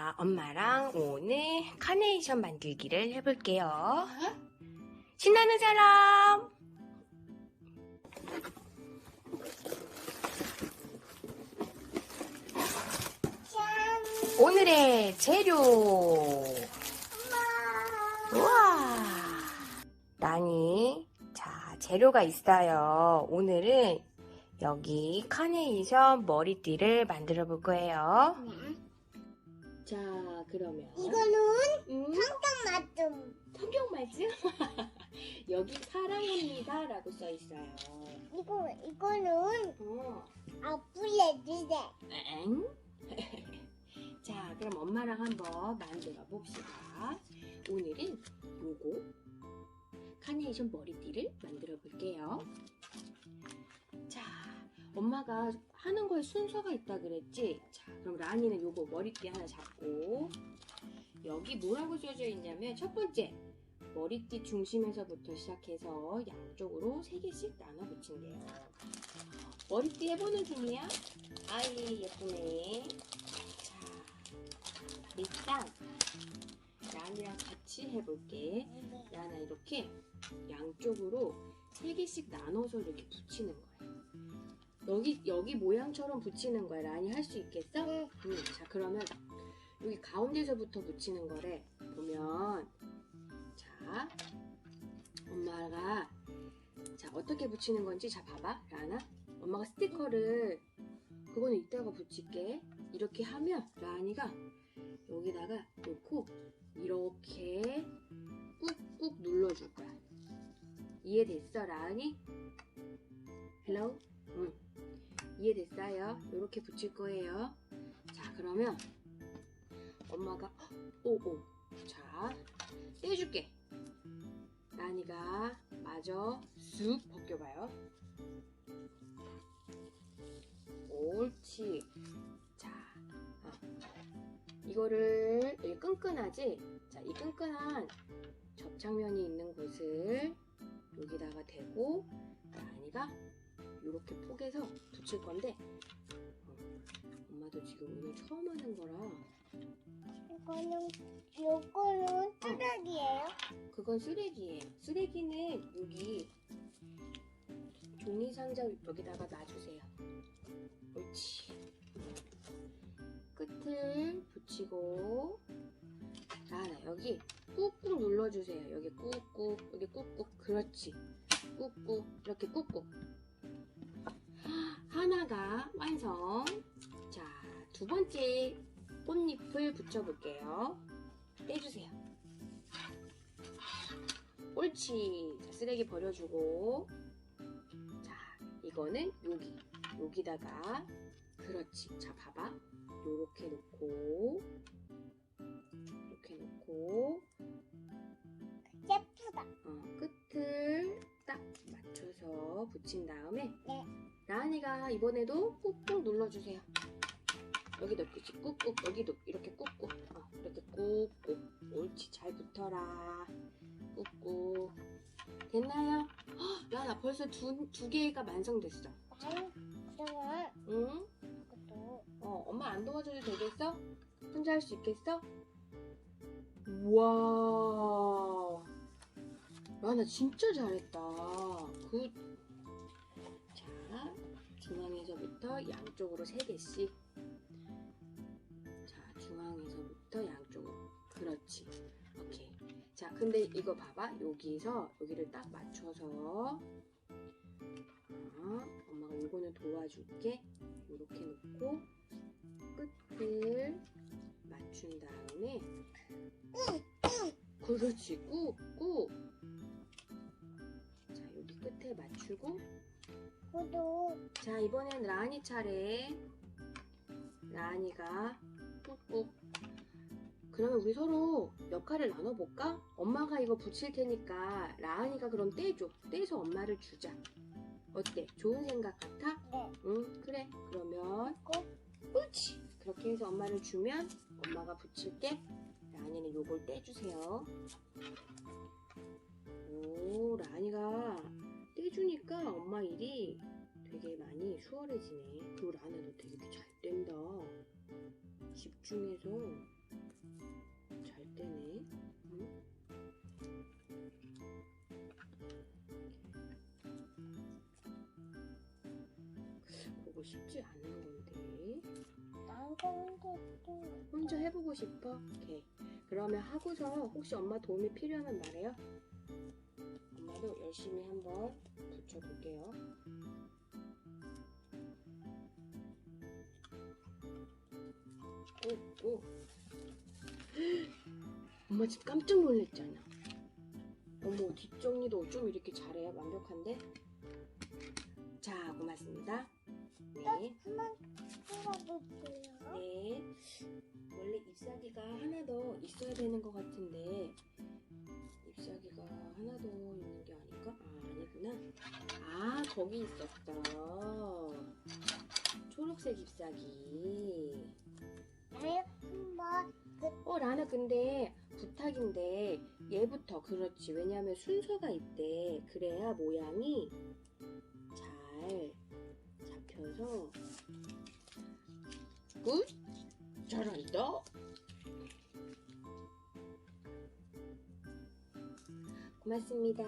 아, 엄마랑 오늘 카네이션 만들기를 해볼게요. 신나는 사람! 짠! 오늘의 재료! 우와! 나니, 자, 재료가 있어요. 오늘은 여기 카네이션 머리띠를 만들어 볼 거예요. 자, 그러면. 이거는 음, 평경 맞춤. 성경 말씀? 여기 사랑합니다 라고 써 있어요. 이거, 이거는 어. 아플레드데. 엥? 자, 그럼 엄마랑 한번 만들어 봅시다. 오늘은 요거 카네이션 머리띠를 만들어 볼게요. 자, 엄마가 하는 거에 순서가 있다 그랬지? 자, 그럼 라니는 요거 머리띠 하나 잡고 여기 뭐라고 써져 있냐면 첫 번째 머리띠 중심에서부터 시작해서 양쪽으로 세 개씩 나눠 붙인대요. 머리띠 해보는 중이야? 아이 예쁘네. 자, 일단 라니랑 같이 해볼게. 라나 이렇게 양쪽으로 세 개씩 나눠서 이렇게 붙이는 거야. 여기 여기 모양처럼 붙이는 거야. 라니 할 수 있겠어? 네. 응. 자 그러면 여기 가운데서부터 붙이는 거래. 보면 자 엄마가 자 어떻게 붙이는 건지 자 봐봐 라나. 엄마가 스티커를 그거는 이따가 붙일게. 이렇게 하면 라니가 여기다가 놓고 이렇게 꾹꾹 눌러줄 거야. 이해됐어, 라니? 헬로? 응. 이해됐어요? 이렇게 붙일 거예요. 자, 그러면 엄마가 오오. 자, 떼줄게. 라니가 마저 쑥 벗겨봐요. 옳지. 자, 어. 이거를 여기 끈끈하지? 자, 이 끈끈한 접착면이 있는 곳을 여기다가 대고 라니가 이렇게 포개서 붙일 건데 어, 엄마도 지금 오늘 처음 하는 거라 이거는, 요거는 쓰레기예요. 그건 쓰레기예요. 쓰레기는 여기 종이 상자 여기다가 놔주세요. 옳지. 끝을 붙이고 라나 여기 꾹꾹 눌러주세요. 여기 꾹꾹 여기 꾹꾹 그렇지. 꾹꾹 이렇게 꾹꾹 하나가 완성. 자 두 번째 꽃잎을 붙여볼게요. 떼주세요. 옳지. 자, 쓰레기 버려주고. 자, 이거는 여기. 여기다가. 그렇지. 자, 봐봐. 요렇게 놓고. 이렇게 놓고. 예쁘다. 어, 끝을 딱 맞춰서 붙인 다음에. 네. 라은이가 이번에도 꾹꾹 눌러주세요. 여기도 그치 꾹꾹 여기도 이렇게 꾹꾹 어, 이렇게 꾹꾹 옳지 잘 붙어라 꾹꾹 됐나요? 헉, 라나 벌써 두, 두 개가 완성됐어 나는, 응? 이것도, 어, 엄마 안 도와줘도 되겠어? 혼자 할 수 있겠어? 우 와 라나 진짜 잘했다. 굿 자, 중앙에서부터 양쪽으로 세 개씩. 자, 중앙에서부터 양쪽으로. 그렇지. 오케이. 자, 근데 이거 봐봐. 여기서 여기를 딱 맞춰서 어, 엄마가 이거는 도와줄게. 이렇게 놓고 끝을 맞춘 다음에 그렇지. 꾹꾹 자 끝에 맞추고 이것도, 자 이번엔 라니 차례 라니가 꾹꾹 그러면 우리 서로 역할을 나눠볼까? 엄마가 이거 붙일 테니까 라은이가 그럼 떼줘 떼서 엄마를 주자 어때? 좋은 생각 같아? 네. 응 그래 그러면 꼭. 옳지 그렇게 해서 엄마를 주면 엄마가 붙일게 라니는 요걸 떼주세요 오 라니가 떼주니까 엄마 일이 되게 많이 수월해지네 라나 너 되게 잘 뗀다 집중해서 잘 떼네. 응? 그거 쉽지 않은 건데. 혼자 해보고 싶어? 오케이. 그러면 하고서 혹시 엄마 도움이 필요하면 말해요. 엄마도 열심히 한번 붙여볼게요. 오, 오. 엄마 지금 깜짝 놀랐잖아. 어머, 뒷정리도 좀 이렇게 잘해요. 완벽한데? 자, 고맙습니다. 네. 한번 찍어볼게요. 네. 원래 잎사귀가 하나 더 있어야 되는 것 같은데 아 거기 있었어. 초록색 잎사귀. 어 라나 근데 부탁인데 얘부터 그렇지. 왜냐면 순서가 있대. 그래야 모양이 잘 잡혀서 굿 잘한다. 고맙습니다.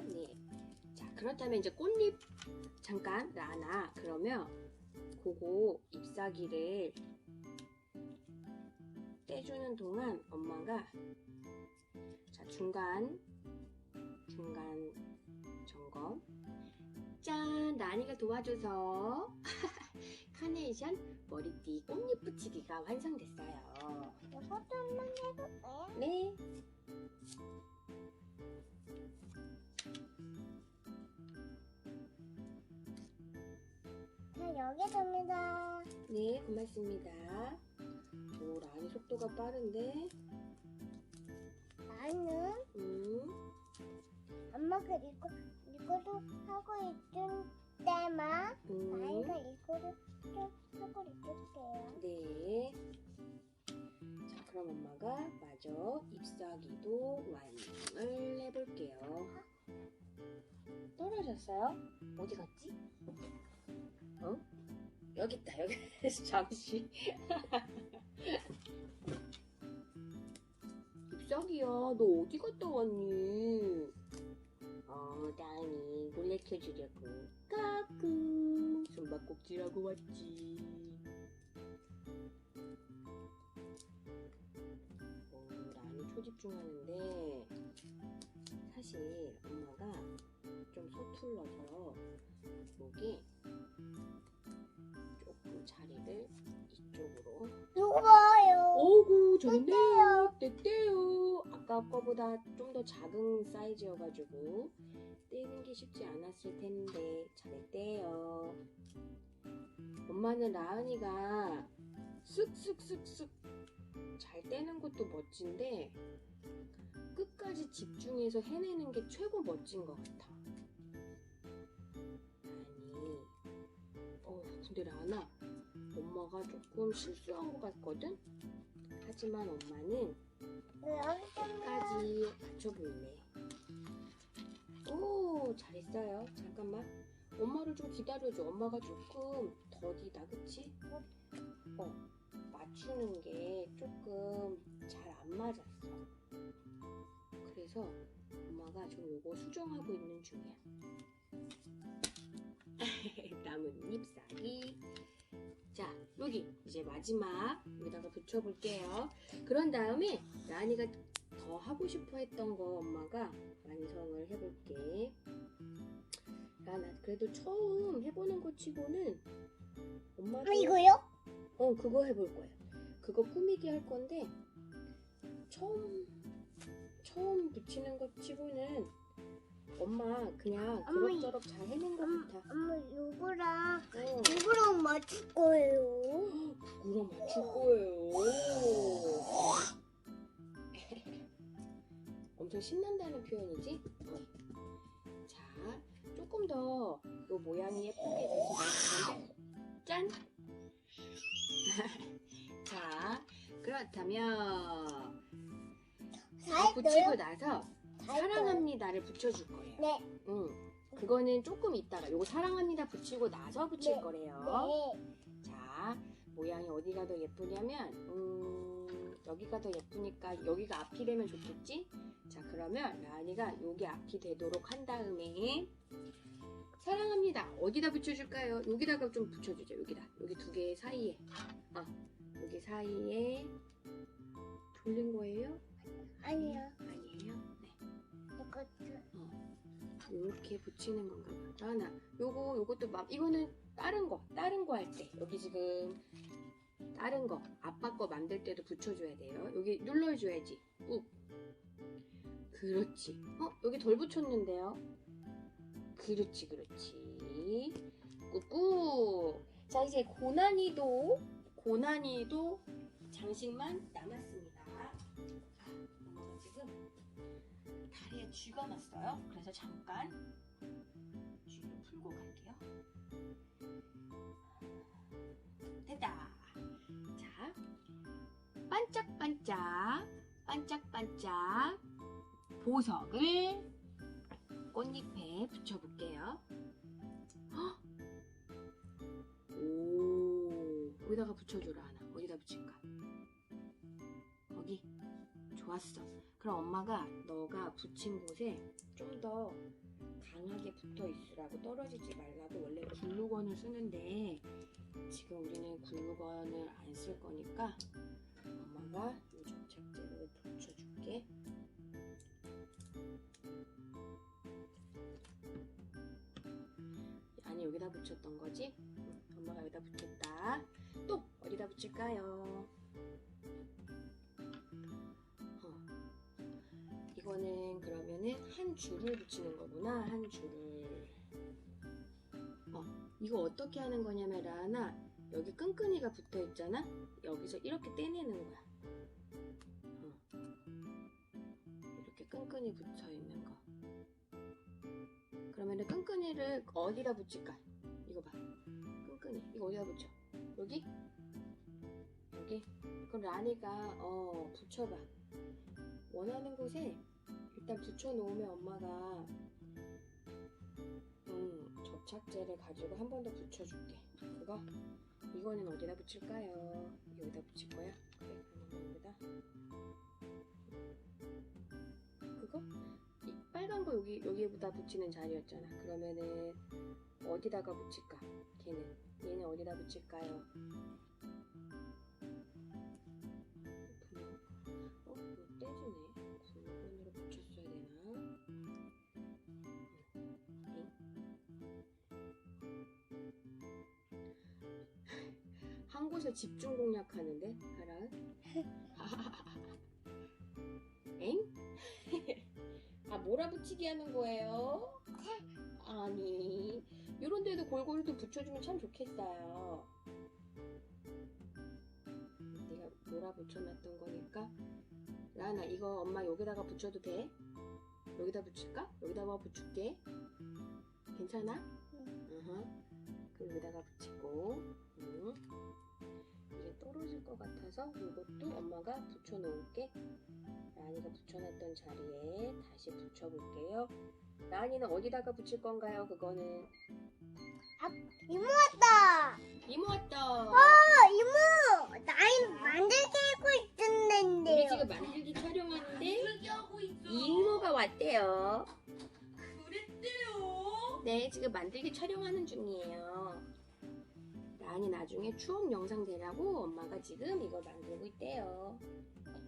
네. 자 그렇다면 이제 꽃잎 잠깐 라나 그러면 그거 잎사귀를 떼주는 동안 엄마가 자 중간 중간 점검 짠 라니가 도와줘서 카네이션 머리띠 꽃잎 붙이기가 완성됐어요. 이것도 한번 해볼까요? 네. 자 여기 됩니다. 네, 고맙습니다. 오, 라니 속도가 빠른데? 나는 음, 엄마가 이거 이거도 하고 있을 때만 음, 나이가 이거를 좀 하고 있을게요. 네. 자, 그럼 엄마가 마저 잎사귀도 완성을 해볼게요. 떨어졌어요? 어디 갔지? 어? 여기 있다, 여기. 잠시. 잎사귀야, 너 어디 갔다 왔니? 어, 나은이 놀래켜주려고. 까꿍. 숨바꼭질하고 왔지. 어, 나은이 초집중하는데, 사실 엄마가 좀 서툴러서 조금 자리를 이쪽으로. 누워요. 오구 좋네요. 떼떼요. 아까 거보다 좀 더 작은 사이즈여가지고 떼는 게 쉽지 않았을 텐데 잘했대요. 엄마는 라은이가 쓱쓱쓱쓱 잘 떼는 것도 멋진데 끝까지 집중해서 해내는 게 최고 멋진 것 같아. 라은이. 어 근데 라나 엄마가 조금 실수한 것 같거든? 하지만 엄마는. 끝까지 맞춰볼래. 오, 잘했어요. 잠깐만. 엄마를 좀 기다려줘. 엄마가 조금 더디다, 그치? 어, 맞추는 게 조금 잘 안 맞았어. 그래서 엄마가 좀 요거 수정하고 있는 중이야. 남은 잎사귀. 자, 여기 이제 마지막 여기다가 붙여볼게요. 그런 다음에 라니가 더 하고 싶어 했던 거 엄마가 완성을 해볼게. 라나 그래도 처음 해보는 거 치고는 엄마도 아 이거요? 어 그거 해볼 거야. 그거 꾸미기 할 건데 처음 처음 붙이는 것 치고는 엄마 그냥 엄마, 그럭저럭 잘 해낸 것 엄마, 같아. 엄마 요거랑 어. 요거랑 맞출 거예요. 그럼 맞출 거예요. 엄청 신난다는 표현이지? 어. 자, 조금 더 요 모양이 예쁘게 돼서 나왔는데 짠! 자, 그렇다면 다 붙이고 나서 사랑합니다를 붙여줄 거예요. 네. 응. 그거는 조금 있다가 요거 사랑합니다 붙이고 나서 붙일 네. 거래요. 네. 자, 모양이 어디가 더 예쁘냐면, 음, 여기가 더 예쁘니까 여기가 앞이 되면 좋겠지? 자, 그러면 라은이가 여기 앞이 되도록 한 다음에 사랑합니다. 어디다 붙여줄까요? 여기다가 좀 붙여주죠. 여기다. 여기 두 개 사이에. 아, 여기 사이에 돌린 거예요? 아니요. 아니에요? 네. 이것도 이렇게 붙이는 건가 봐. 라은아, 요거, 요것도 막, 이거는 다른 거, 다른 거 할 때. 여기 지금 다른 거, 아빠 거 만들 때도 붙여줘야 돼요. 여기 눌러줘야지. 꾹. 그렇지. 어, 여기 덜 붙였는데요. 그렇지, 그렇지. 꾹꾹. 자, 이제 고난이도, 고난이도 장식만 남았습니 쥐가 났어요. 그래서 잠깐 쥐를 풀고 갈게요. 됐다. 자, 반짝반짝, 반짝반짝 보석을 꽃잎에 붙여볼게요. 헉! 오, 여기다가 붙여줘라 하나. 어디다 붙일까? 좋았어. 그럼 엄마가 너가 붙인 곳에 좀 더 강하게 붙어 있으라고 떨어지지 말라고 원래 글루건을 쓰는데 지금 우리는 글루건을 안 쓸 거니까 엄마가 이 접착제를 붙여줄게. 아니 여기다 붙였던 거지? 응, 엄마가 여기다 붙였다. 또 어디다 붙일까요? 한 줄을 붙이는 거구나 한 줄을. 어 이거 어떻게 하는 거냐면 라나 여기 끈끈이가 붙어 있잖아? 여기서 이렇게 떼내는 거야. 어. 이렇게 끈끈이 붙어 있는 거. 그러면은 끈끈이를 어디다 붙일까? 이거 봐. 끈끈이. 이거 어디다 붙여? 여기? 여기? 그럼 라니가 어 붙여봐. 원하는 곳에 일단 붙여놓으면 엄마가 음, 접착제를 가지고 한 번 더 붙여줄게. 그거? 이거는 어디다 붙일까요? 여기다 붙일 거야? 그래, 그럼 여기다. 그거? 이 빨간 거 여기 여기에다 붙이는 자리였잖아. 그러면은 어디다가 붙일까? 걔는 얘는 어디다 붙일까요? 한 곳에 집중 공략하는데, 하랑? 엥? 아, 몰아붙이기 하는 거예요? 아니, 이런 데도 골고루 좀 붙여주면 참 좋겠어요. 내가 몰아붙여놨던 거니까 라나 이거 엄마 여기다가 붙여도 돼? 여기다 붙일까? 여기다 가 붙일게 괜찮아? 응. 으흠. 그럼 여기다가 붙이고 응. 떨어질 것 같아서 이것도 엄마가 붙여놓을게 라니가 붙여놨던 자리에 다시 붙여볼게요 라니는 어디다가 붙일 건가요? 그거는 이모 왔다. 이모 왔다 어 이모 나이 만들기 하고 우리 있었는데요. 지금 만들기 촬영하는데 이모가 왔대요 그랬대요. 네, 지금 만들기 촬영하는 중이에요. 라니 나중에 추억 영상 되라고 엄마가 지금 이걸 만들고 있대요.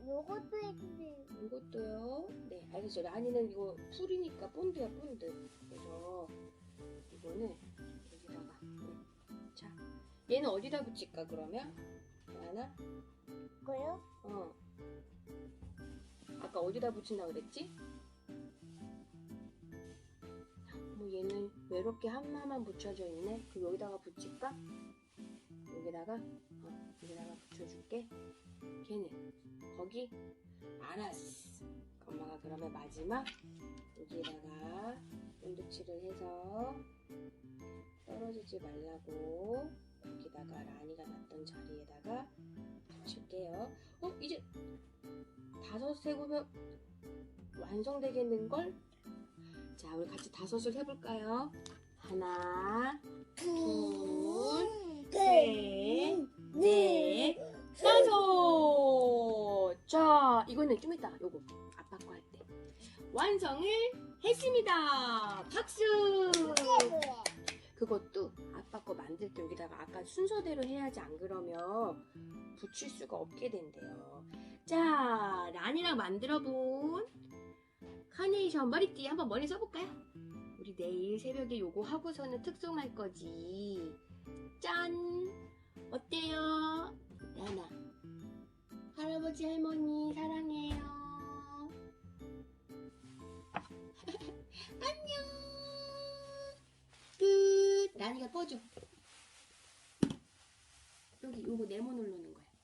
요것도 했는데 이것도요. 네, 알겠죠. 라니는 이거 풀이니까 본드야, 본드. 그래서 이거는 여기다가. 응. 자, 얘는 어디다 붙일까, 그러면? 라나? 이거요? 어. 아까 어디다 붙인다고 그랬지? 뭐 얘는 외롭게 하나만 붙여져 있네. 그럼 여기다가 붙일까? 여기다가 어, 여기다가 붙여줄게. 걔는 거기 알았어. 엄마가 그러면 마지막 여기에다가 본드칠을 해서 떨어지지 말라고 여기다가 라니가 났던 자리에다가 붙일게요. 어 이제 다섯 세고면 완성되겠는걸? 자 우리 같이 다섯을 해볼까요? 하나 둘, 셋, 넷, 다섯. 자, 이거는 좀 이따 요거 아빠 거 할 때. 완성을 했습니다. 박수! 그것도 아빠 거 만들 때 여기다가 아까 순서대로 해야지 안 그러면 붙일 수가 없게 된대요. 자, 란이랑 만들어 본 카네이션 머리띠 한번 머리 써볼까요? 우리 내일 새벽에 요거 하고서는 특송할 거지. 짠! 어때요? 나나. 할아버지 할머니 사랑해요. 안녕. 끝. 란이가 꺼줘. 여기 요거 네모 누르는